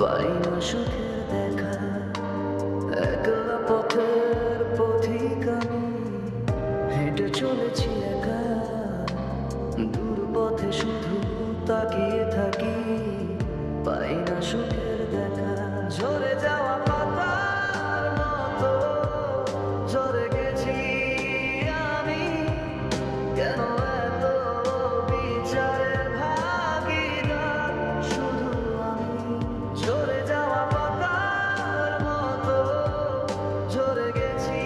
পাই না দেখা পথের হেঁটে চলেছি একা দূর পথে শুধু তাকিয়ে থাকি। পাই না সুখের forgets you.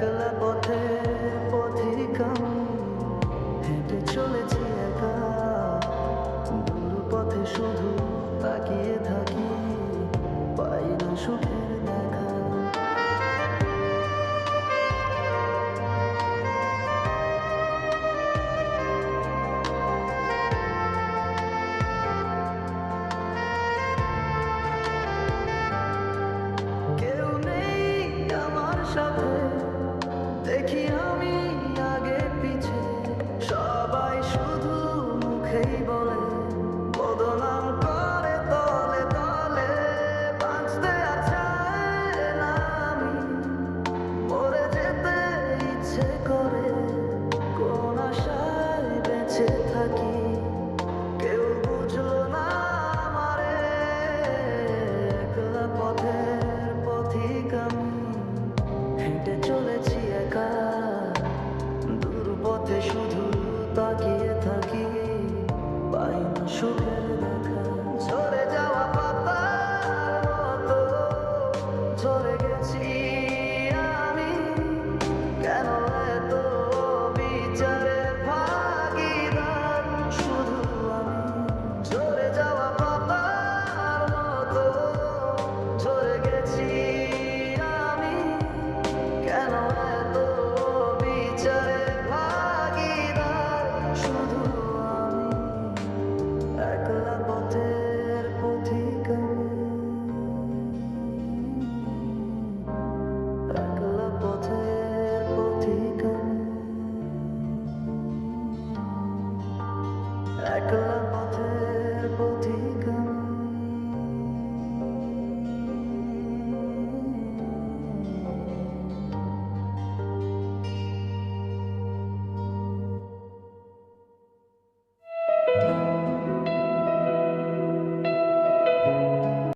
একলা পথে পথিক হেঁটে চলেছি একা। দূর পথে শুধু তাকিয়ে থাকি। পাই না সুখের শুধু মুখেই বলে